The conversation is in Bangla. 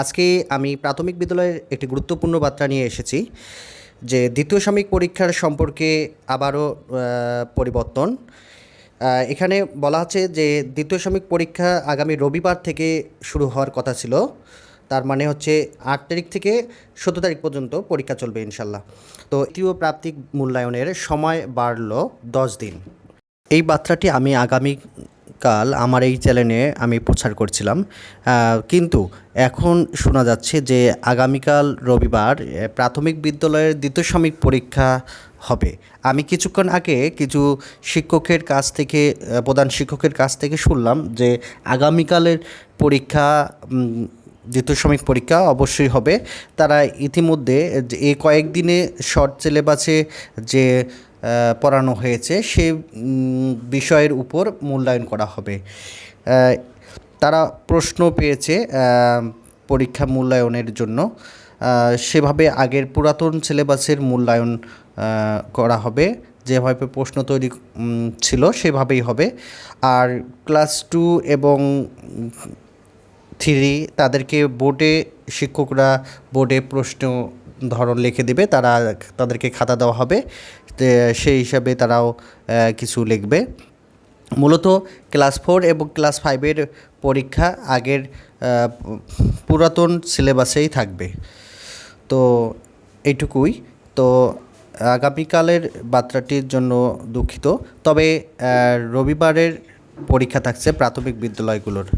আজকে আমি প্রাথমিক বিদ্যালয়ের একটি গুরুত্বপূর্ণ বার্তা নিয়ে এসেছি যে দ্বিতীয় সাময়িক পরীক্ষার সম্পর্কে আবারও পরিবর্তন। এখানে বলা আছে যে দ্বিতীয় সাময়িক পরীক্ষা আগামী রবিবার থেকে শুরু হওয়ার কথা ছিল। তার মানে হচ্ছে আট তারিখ থেকে সতেরো তারিখ পর্যন্ত পরীক্ষা চলবে ইনশাল্লাহ। তো তৃতীয় প্রাপ্তিক মূল্যায়নের সময় বাড়লো দশ দিন। এই বার্তাটি আমি আগামীকাল আমার এই চ্যানেলে আমি প্রচার করছিলাম। কিন্তু এখন শোনা যাচ্ছে যে আগামীকাল রবিবার প্রাথমিক বিদ্যালয়ের দ্বিতীয় সাময়িক পরীক্ষা হবে। আমি কিছুক্ষণ আগে কিছু শিক্ষকের কাছ থেকে প্রধান শিক্ষকের কাছ থেকে শুনলাম যে আগামীকালের পরীক্ষা দ্বিতীয় সাময়িক পরীক্ষা অবশ্যই হবে। তারা ইতিমধ্যে এই কয়েকদিনে শর্ট সিলেবাসে যে পড়ানো হয়েছে, সে বিষয়ের উপর মূল্যায়ন করা হবে। তারা প্রশ্ন পেয়েছে পরীক্ষা মূল্যায়নের জন্য। সেভাবে আগের পুরাতন সিলেবাসের মূল্যায়ন করা হবে। যেভাবে প্রশ্ন তৈরি ছিল সেভাবেই হবে। আর ক্লাস টু এবং থ্রি, তাদেরকে বোর্ডে, শিক্ষকরা বোর্ডে প্রশ্ন ধরন লিখে দেবে, তারা তাদেরকে খাতা দেওয়া হবে। সেই হিসাবে তারাও কিছু লিখবে। মূলত ক্লাস ফোর এবং ক্লাস ফাইভের পরীক্ষা আগের পুরাতন সিলেবাসেই থাকবে। তো এইটুকুই তো আগামীকালের বার্তাটির জন্য দুঃখিত। তবে রবিবারের পরীক্ষা থাকছে প্রাথমিক বিদ্যালয়গুলোর।